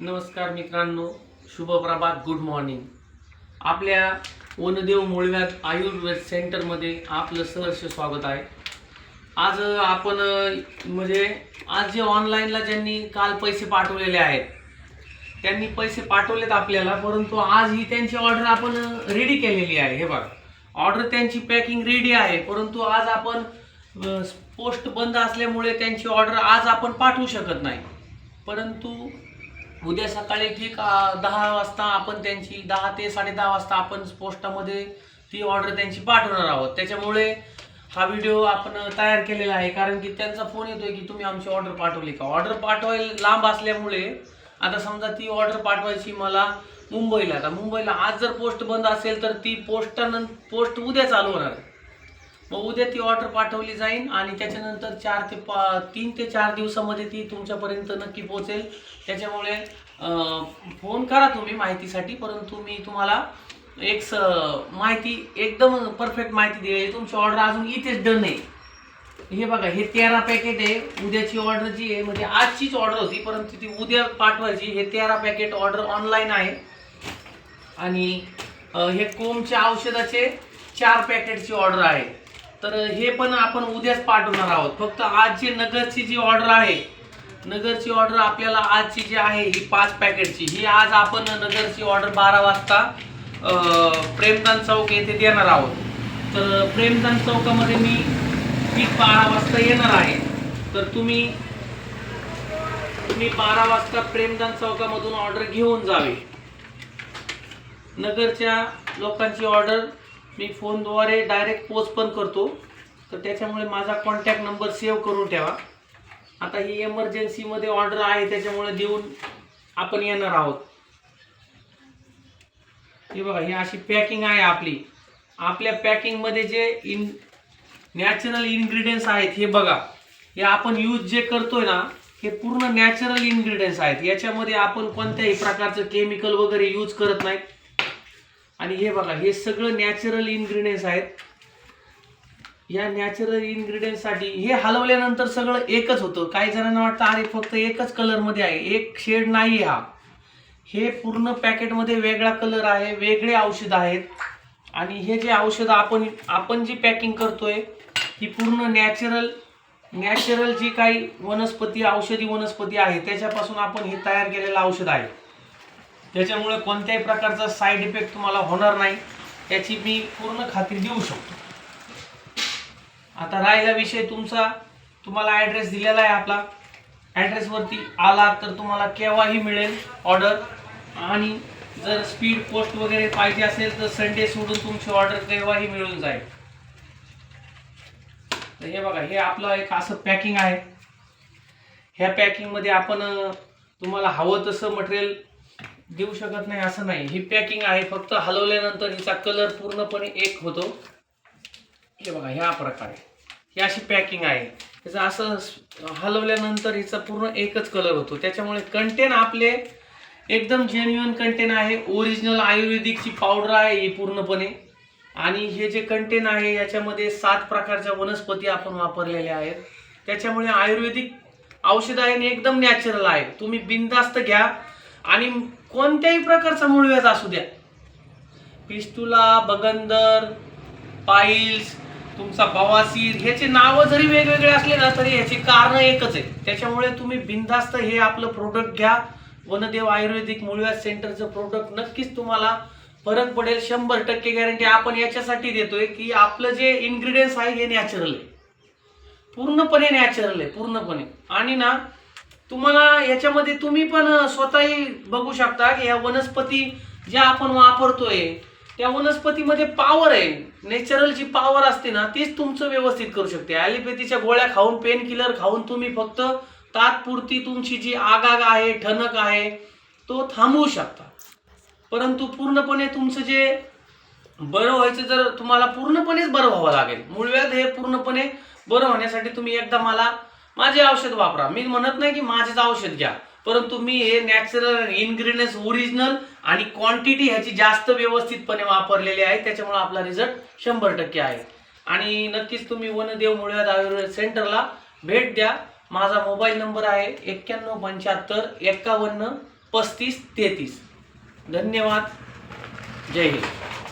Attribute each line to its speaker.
Speaker 1: नमस्कार मित्रांनो शुभ प्रभात गुड मॉर्निंग आपल्या वनदेव मुळव्यात आयुर्वेद सेंटरमध्ये आपलं सहर्ष स्वागत आहे. आज आपण म्हणजे आज जे ऑनलाईनला ज्यांनी काल पैसे पाठवलेले आहेत त्यांनी पैसे पाठवलेत आपल्याला परंतु आज ही त्यांची ऑर्डर आपण रेडी केलेली आहे. हे बघा ऑर्डर त्यांची पॅकिंग रेडी आहे परंतु आज आपण पोस्ट बंद असल्यामुळे त्यांची ऑर्डर आज आपण पाठवू शकत नाही. परंतु उद्या सकाळी ठीक दहा वाजता आपण त्यांची दहा ते साडेदहा वाजता आपण पोस्टामध्ये ती ऑर्डर त्यांची पाठवणार आहोत. त्याच्यामुळे हा व्हिडिओ आपण तयार केलेला आहे. कारण की त्यांचा फोन येतोय की तुम्ही आमची ऑर्डर पाठवली का? ऑर्डर पाठवायला लांब असल्यामुळे आता समजा ती ऑर्डर पाठवायची मला मुंबईला. आता मुंबईला आज जर पोस्ट बंद असेल तर ती पोस्टानं पोस्ट उद्या चालू होणार. आहे मग उद्या ती ऑर्डर पाठवली जाईल आणि त्याच्यानंतर चार ते पा तीन ते चार दिवसामध्ये ती तुमच्यापर्यंत नक्की पोहोचेल. त्याच्यामुळे फोन करा तुम्ही माहितीसाठी परंतु मी तुम्हाला एक स माहिती एकदम परफेक्ट माहिती दिली तुमची ऑर्डर अजून इथेच डन आहे. हे बघा हे तेरा पॅकेट आहे. उद्याची ऑर्डर जी आहे म्हणजे आजचीच ऑर्डर होती परंतु ती उद्या पाठवायची. हे तेरा पॅकेट ऑर्डर ऑनलाईन आहे. आणि हे कोमच्या औषधाचे चार पॅकेटची ऑर्डर आहे. तर हे पण आपण उद्याच पाठवणार आहोत. फक्त आज जी नगरची जी ऑर्डर आहे नगरची ऑर्डर आपल्याला आजची जी आहे ही पाच पॅकेटची. ही आज आपण नगरची ऑर्डर बारा वाजता प्रेमदान चौक येथे देणार आहोत. तर प्रेमदान चौकामध्ये मी ती बारा वाजता येणार आहे. तर तुम्ही तुम्ही बारा वाजता प्रेमदान चौकामधून ऑर्डर घेऊन जावे. नगरच्या लोकांची ऑर्डर मी फोनद्वारे डायरेक्ट पोच पण करतो. तर त्याच्यामुळे माझा कॉन्टॅक्ट नंबर सेव्ह करून ठेवा. आता ही एमर्जन्सीमध्ये ऑर्डर आहे त्याच्यामुळे देऊन आपण येणार आहोत. हे बघा ही अशी पॅकिंग आहे आपली. आपल्या पॅकिंगमध्ये जे इन नॅचरल इन्ग्रेडियंट्स आहेत हे बघा. हे आपण यूज जे करतोय ना हे पूर्ण नॅचरल इन्ग्रेडियंट्स आहेत. याच्यामध्ये आपण कोणत्याही प्रकारचं केमिकल वगैरे यूज करत नाही. आणि हे बघा हे सगळं नॅचरल इन्ग्रेडियंट्स आहेत. या नॅचरल इन्ग्रेडियंटसाठी हे हलवल्यानंतर सगळं एकच होतं. काही जणांना वाटतं अरे फक्त एकच कलरमध्ये आहे. एक शेड नाही हा. हे पूर्ण पॅकेटमध्ये वेगळा कलर आहे वेगळे औषध आहेत. आणि हे जे औषधं आपण आपण जी पॅकिंग करतोय ही पूर्ण नॅचरल नॅचरल जी काही वनस्पती औषधी वनस्पती आहे त्याच्यापासून आपण हे तयार केलेलं औषध आहे. त्याच्यामुळे कोणत्याही प्रकारचा साईड इफेक्ट तुम्हाला होणार नाही. याची मी पूर्ण खात्री देऊ शकतो. आता राहिला विषय तुमचा. तुम्हाला ॲड्रेस दिलेला आहे आपला. ॲड्रेसवरती आला तर तुम्हाला केव्हाही मिळेल ऑर्डर आणि जर स्पीड पोस्ट वगैरे पाहिजे असेल तर संडे सोडून तुमची ऑर्डर केव्हाही मिळून जाईल. तर हे बघा हे आपलं एक असं पॅकिंग आहे. ह्या पॅकिंगमध्ये आपण तुम्हाला हवं तसं मटेरियल देऊ शकत नाही असं नाही. ही पॅकिंग आहे. फक्त हलवल्यानंतर हिचा कलर पूर्णपणे एक होतो. हे बघा ह्या प्रकारे. ही अशी पॅकिंग आहे. त्याचं असं हलवल्यानंतर हिचा पूर्ण एकच कलर होतो. त्याच्यामुळे कंटेन आपले एकदम जेन्युअन कंटेन आहे. ओरिजिनल आयुर्वेदिकची पावडर आहे ही पूर्णपणे. आणि हे जे कंटेन आहे याच्यामध्ये सात प्रकारच्या वनस्पती आपण वापरलेल्या आहेत. त्याच्यामुळे आयुर्वेदिक औषध आहे आणि एकदम नॅचरल आहे. तुम्ही बिनधास्त घ्या. आणि कोणत्याही प्रकारचा मूळव्याज असू द्या. पिस्तुला बगंदर पाईल्स तुमचा बवासीर ह्याचे नावं जरी वेगवेगळे असले ना तरी ह्याची कारण एकच आहे त्याच्यामुळे तुम्ही बिनधास्त हे आपलं प्रोडक्ट घ्या. वनदेव आयुर्वेदिक मूळव्याज सेंटरचं प्रोडक्ट नक्कीच तुम्हाला फरक पडेल. शंभर टक्के गॅरंटी आपण याच्यासाठी देतोय की आपलं जे इन्ग्रेडियंट्स आहे हे नॅचरल आहे. पूर्णपणे नॅचरल आहे पूर्णपणे. आणि ना तुम्हाला याच्यामध्ये तुम्ही पण स्वतःही बघू शकता की या वनस्पती ज्या आपण वापरतोय त्या वनस्पतीमध्ये पॉवर आहे. नॅचरल जी पॉवर असते ना तीच तुमचं व्यवस्थित करू शकते. ॲलिपॅथीच्या गोळ्या खाऊन पेन किलर खाऊन तुम्ही फक्त तात्पुरती तुमची जी आगाग आहे ठणक आहे तो थांबवू शकता. परंतु पूर्णपणे तुमचं जे बरं व्हायचं जर तुम्हाला पूर्णपणेच बरं व्हावं लागेल. मूळव्याध हे पूर्णपणे बरं होण्यासाठी तुम्ही एकदा मला माझे औषध वापरा. मी म्हणत नाही की माझेच औषध घ्या. परंतु मी हे नॅचरल इन्ग्रेडियंट्स ओरिजिनल आणि क्वांटिटी ह्याची जास्त व्यवस्थितपणे वापरलेली आहे. त्याच्यामुळे आपला रिझल्ट शंभर टक्के आहे. आणि नक्कीच तुम्ही वनदेव मुळव्याध आयुर्वेद सेंटरला भेट द्या. माझा मोबाईल नंबर आहे एक्क्याण्णव पंच्याहत्तर एक्कावन्न पस्तीस तेहतीस. धन्यवाद. जय हिंद.